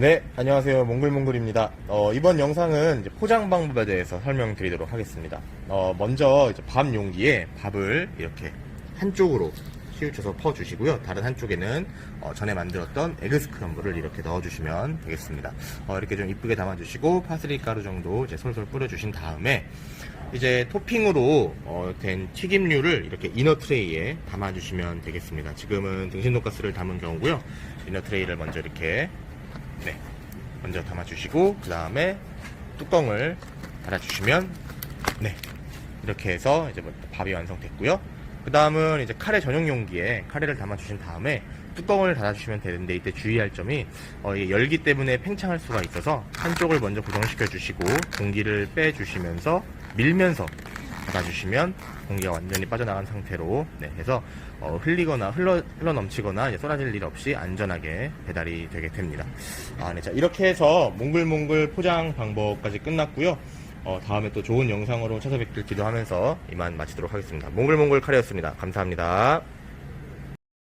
네, 안녕하세요. 몽글몽글입니다. 어, 이번 영상은 포장 방법에 대해서 설명드리도록 하겠습니다. 어, 먼저 밥 용기에 밥을 이렇게 한쪽으로 치우쳐서 퍼주시고요. 다른 한쪽에는 어, 전에 만들었던 에그 스크럼블을 이렇게 넣어주시면 되겠습니다. 어, 이렇게 좀 이쁘게 담아주시고 파슬리 가루 정도 이제 솔솔 뿌려주신 다음에 이제 토핑으로 어, 된 튀김류를 이렇게 이너 트레이에 담아주시면 되겠습니다. 지금은 등심 돈가스를 담은 경우고요. 이너 트레이를 먼저 이렇게 네, 먼저 담아주시고 그 다음에 뚜껑을 닫아주시면 네 이렇게 해서 이제 뭐 밥이 완성됐고요. 그 다음은 이제 카레 전용 용기에 카레를 담아주신 다음에 뚜껑을 닫아주시면 되는데 이때 주의할 점이 어, 이 열기 때문에 팽창할 수가 있어서 한쪽을 먼저 고정시켜 주시고 공기를 빼주시면서 밀면서 닫아주시면 공기가 완전히 빠져나간 상태로 네, 해서 어, 흘리거나 흘러, 흘러 넘치거나 이제 쏟아질 일 없이 안전하게 배달이 되게 됩니다. 아, 네, 자 이렇게 해서 몽글몽글 포장 방법까지 끝났고요. 어, 다음에 또 좋은 영상으로 찾아뵙길 기도하면서 이만 마치도록 하겠습니다. 몽글몽글 카레였습니다. 감사합니다.